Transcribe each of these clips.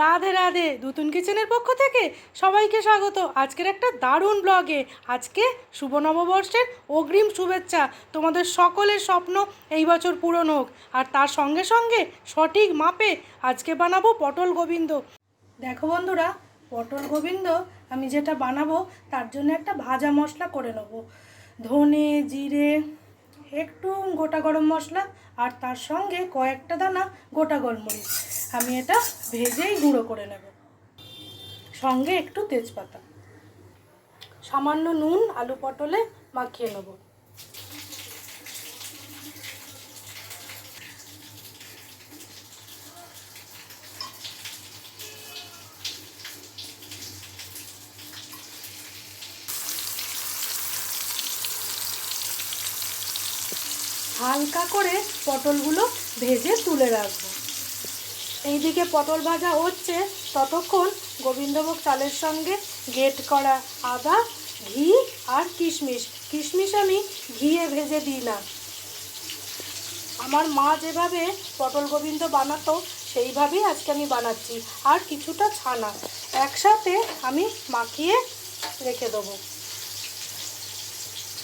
রাধে রাধে, দুতুন কিচেনের পক্ষ থেকে সবাইকে স্বাগত। আজকের একটা দারুণ ব্লগে আজকে শুভ নববর্ষের অগ্রিম শুভেচ্ছা তোমাদের সকলের স্বপ্ন এই বছর পূরণ হোক। আর তার সঙ্গে সঙ্গে সঠিক মাপে আজকে বানাবো পটল গোবিন্দ। দেখো বন্ধুরা, পটল গোবিন্দ আমি যেটা বানাবো তার জন্য একটা ভাজা মশলা করে নেব। ধনে, জিরে একটু গোটা গরম মশলা আর তার সঙ্গে কয়েকটা দানা গোটা গোলমরিচ। আমি এটা ভেজেই গুঁড়ো করে নেব। সঙ্গে একটু তেজপাতা। সামান্য নুন, আলু পটলে মাখিয়ে নেব। হালকা করে পটলগুলো ভেজে তুলে রাখব। এইদিকে পটল ভাজা হচ্ছে, ততক্ষণ গোবিন্দভোগ চালের সঙ্গে গেট করা আদা, ঘি আর কিশমিশ। কিশমিশ আমি ঘিয়ে ভেজে দিই না। আমার মা যেভাবে পটল গোবিন্দ বানাতো, সেইভাবেই আজকে আমি বানাচ্ছি। আর কিছুটা ছানা একসাথে আমি মাখিয়ে রেখে দেবো।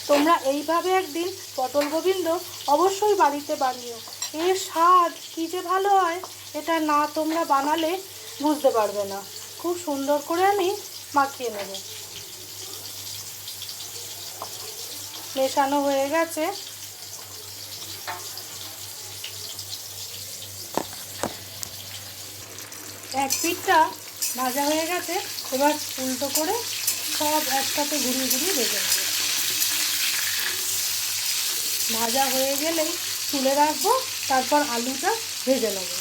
তোমরা এইভাবে একদিন পটল গোবিন্দ অবশ্যই বাড়িতে বানিও। এর স্বাদ কী যে ভালো হয়, এটা না তোমরা বানালে বুঝতে পারবে না। খুব সুন্দর করে আমি মাখিয়ে নেব। মেশানো হয়ে গেছে। এক পিঠটা ভাজা হয়ে গেছে। এবার উল্টো করে সব একসাথে ঘুরিয়ে ঘুরিয়ে ভেজে নেব। ভাজা হয়ে গেলেই তুলে রাখব, তারপর আলুটা ভেজে নেব।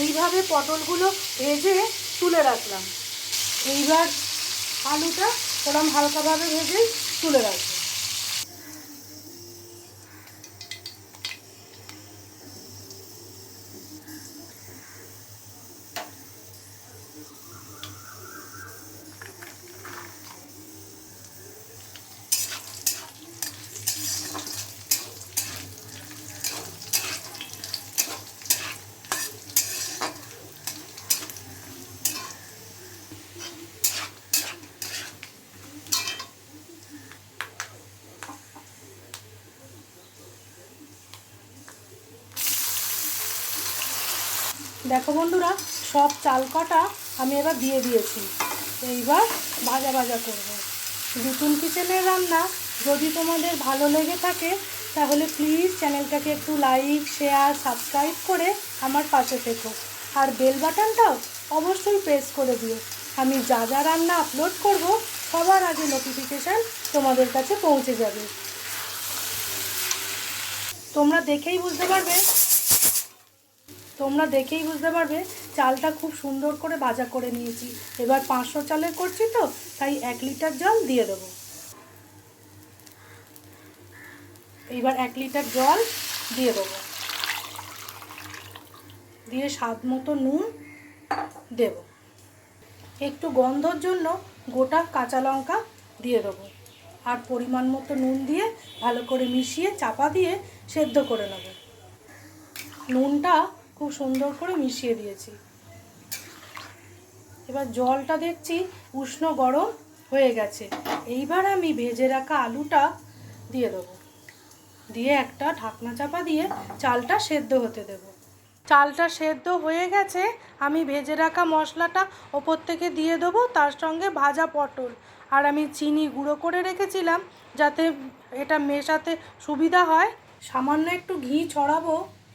এইভাবে পটলগুলো ভেজে তুলে রাখলাম। এইবার আলুটা ওরম হালকাভাবে ভেজেই তুলে রাখব। দেখো বন্ধুরা, সব চাল কটা আমি এবার দিয়ে দিয়েছি। এইবার ভাজা ভাজা করব। নতুন কিচেনের রান্না, যদি তোমাদের ভালো লেগে থাকে, তাহলে প্লিজ চ্যানেলটাকে একটু লাইক শেয়ার সাবস্ক্রাইব করে আমার পাশে থেকো। আর বেল বাটনটাও অবশ্যই প্রেস করে দিও। আমি যা যা রান্না আপলোড করব, সবার আগে নোটিফিকেশান তোমাদের কাছে পৌঁছে যাবে। তোমরা দেখেই বুঝতে পারবে তোমরা দেখেই বুঝতে পারবে, চালটা খুব সুন্দর করে ভাজা করে নিয়েছি। এবার পাঁচশো চালের করছি তো, তাই এক লিটার জল দিয়ে দেবো। এইবার এক লিটার জল দিয়ে দেবো। দিয়ে স্বাদ মতো নুন দেব। একটু গন্ধর জন্য গোটা কাঁচা লঙ্কা দিয়ে দেবো। আর পরিমাণ মতো নুন দিয়ে ভালো করে মিশিয়ে চাপা দিয়ে সেদ্ধ করে নেব। নুনটা খুব সুন্দর করে মিশিয়ে দিয়েছি। এবার জলটা দেখছি উষ্ণ গরম হয়ে গেছে। এইবার আমি ভেজে রাখা আলুটা দিয়ে দেবো। দিয়ে একটা ঢাকনা চাপা দিয়ে চালটা সেদ্ধ হতে দেব। চালটা সেদ্ধ হয়ে গেছে, আমি ভেজে রাখা মশলাটা ওপর থেকে দিয়ে দেবো, তার সঙ্গে ভাজা পটল। আর আমি চিনি গুঁড়ো করে রেখেছিলাম, যাতে এটা মেশাতে সুবিধা হয়। সামান্য একটু ঘি ছড়াবো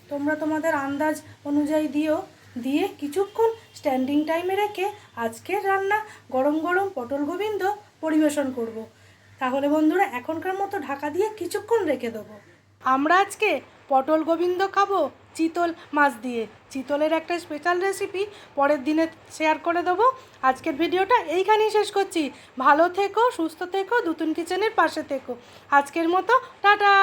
তোমরা তোমাদের আন্দাজ অনুযায়ী দিও। দিয়ে কিছুক্ষণ স্ট্যান্ডিং টাইমে রেখে আজকের রান্না গরম গরম পটল গোবিন্দ পরিবেশন করব। তাহলে বন্ধুরা, এখনকার মতো ঢাকা দিয়ে কিছুক্ষণ রেখে দেবো। আমরা আজকে পটল গোবিন্দ খাব চিতল মাছ দিয়ে। চিতলের একটা স্পেশাল রেসিপি পরের দিনে শেয়ার করে দেবো। আজকের ভিডিওটা এইখানেই শেষ করছি। ভালো থেকো, সুস্থ থেকো দুতুন কিচেনের পাশে থেকো। আজকের মতো, টাটা!